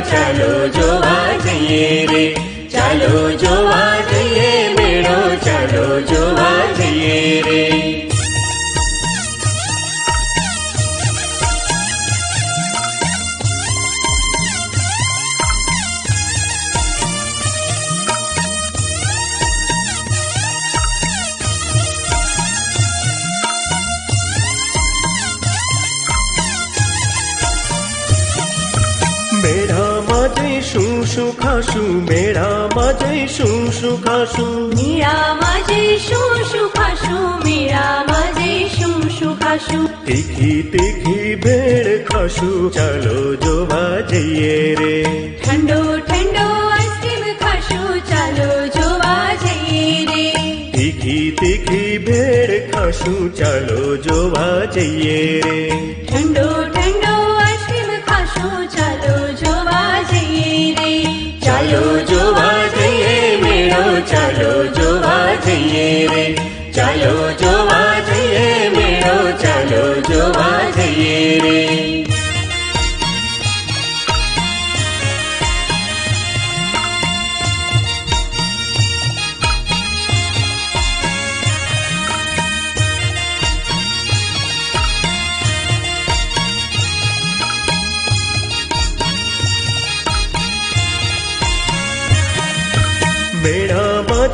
चलो जो आ जाइए रे। चलो जो आ जाइए मेड़ो चलो जो आ जाइए रे। मेड़ो সুসু খাসু মাঝে বাজে সুসু খাসু মীরা বাজে সুসু খাসু মীরা বাজে সুসু খাসু তিখি তিখি ভেড় খাসু চলো জো বাজিয়ে রে। ঠান্ডো ঠান্ডো আইসক্রিম খাসু চলো জো বাজিয়ে রে। তিখি তিখি বেড় খাসু চলো জো বাজিয়ে রে। ঠান্ডো ঠান্ডো আইসক্রিম খাসু চলো મેળામાં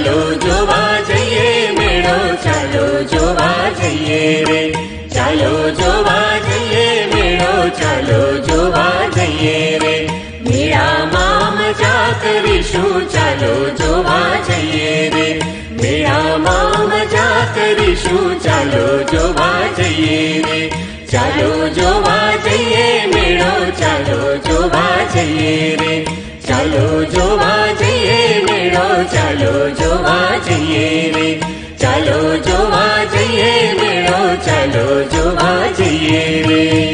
ચાલો જોવા જઈએ મેળો ચાલો જોવા જઈએ રે ચાલો જોવા જઈએ મેળો ચાલો જોવા જઈએ રે મેળામાં મજા કરીશું ચાલો જોવા જઈએ રે મેળામાં મજા કરીશું ચાલો જોવા જઈએ રે ચાલો જોવા જઈએ મેળો ચાલો જોવા જઈએ રે ચાલો જોવા જઈએ મેળો ચાલો જોવા જઈએ રે ચાલો જોવા જઈએ મેળો ચાલો જોવા જઈએ રે